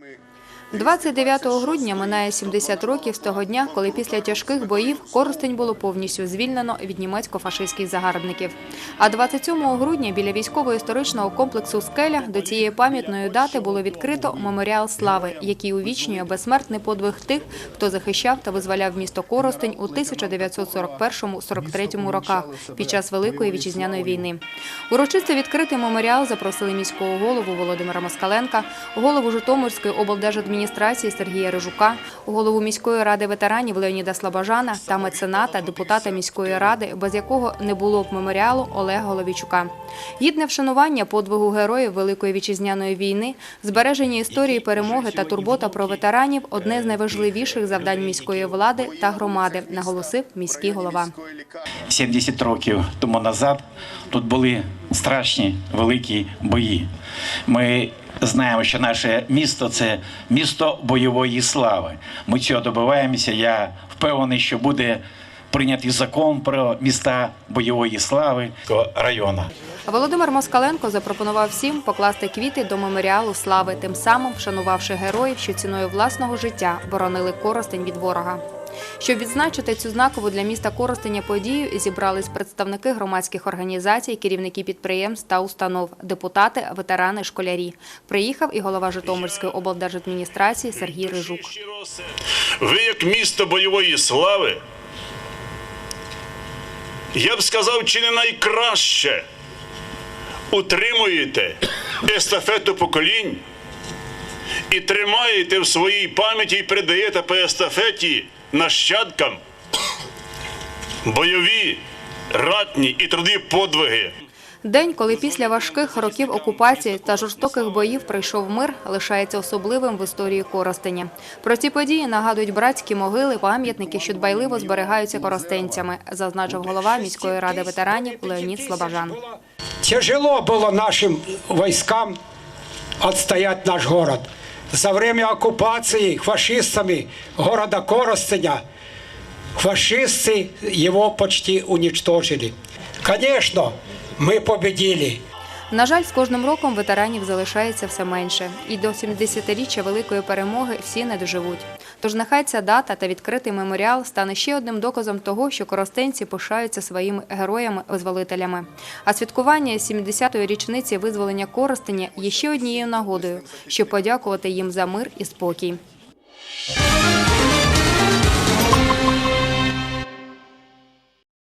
нами 29 грудня минає 70 років з того дня, коли після тяжких боїв Коростень було повністю звільнено від німецько-фашистських загарбників. А 27 грудня біля військово-історичного комплексу «Скеля» до цієї пам'ятної дати було відкрито меморіал слави, який увічнює безсмертний подвиг тих, хто захищав та визволяв місто Коростень у 1941-43 роках під час Великої вітчизняної війни. Урочисто відкритий меморіал запросили міського голову Володимира Москаленка, голову Житомирської облдержадміністрації Сергія Рижука, голову міської ради ветеранів Леоніда Слабажана та мецената, депутата міської ради, без якого не було б меморіалу Олега Головічука. Гідне вшанування подвигу героїв Великої вітчизняної війни, збереження історії перемоги та турбота про ветеранів одне з найважливіших завдань міської влади та громади, наголосив міський голова. 70 років тому назад тут були страшні великі бої. Ми знаємо, що наше місто це місто бойової слави. Ми цього добиваємося. Я впевнений, що буде прийнятий закон про міста бойової слави району. Володимир Москаленко запропонував всім покласти квіти до меморіалу слави, тим самим вшанувавши героїв, що ціною власного життя боронили Коростень від ворога. Щоб відзначити цю знакову для міста Коростеня подію, зібрались представники громадських організацій, керівники підприємств та установ, депутати, ветерани, школярі. Приїхав і голова Житомирської облдержадміністрації Сергій Рижук. Ви як місто бойової слави, я б сказав, чи не найкраще утримуєте естафету поколінь і тримаєте в своїй пам'яті і передаєте по естафеті нащадкам бойові, ратні і трудові подвиги. День, коли після важких років окупації та жорстоких боїв прийшов мир, лишається особливим в історії Коростеня. Про ці події нагадують братські могили, пам'ятники, що дбайливо зберігаються коростенцями, зазначив голова міської ради ветеранів Леонід Слобожан. Тяжело было нашим войскам отстоять наш город. За время оккупации фашистами города Коростеня фашисты его почти уничтожили. Конечно, мы победили. На жаль, з кожним роком ветеранів залишається все менше, і до 70-річчя великої перемоги всі не доживуть. Тож нехай ця дата та відкритий меморіал стане ще одним доказом того, що коростенці пишаються своїми героями-визволителями. А святкування 70-ї річниці визволення Коростеня є ще однією нагодою, щоб подякувати їм за мир і спокій.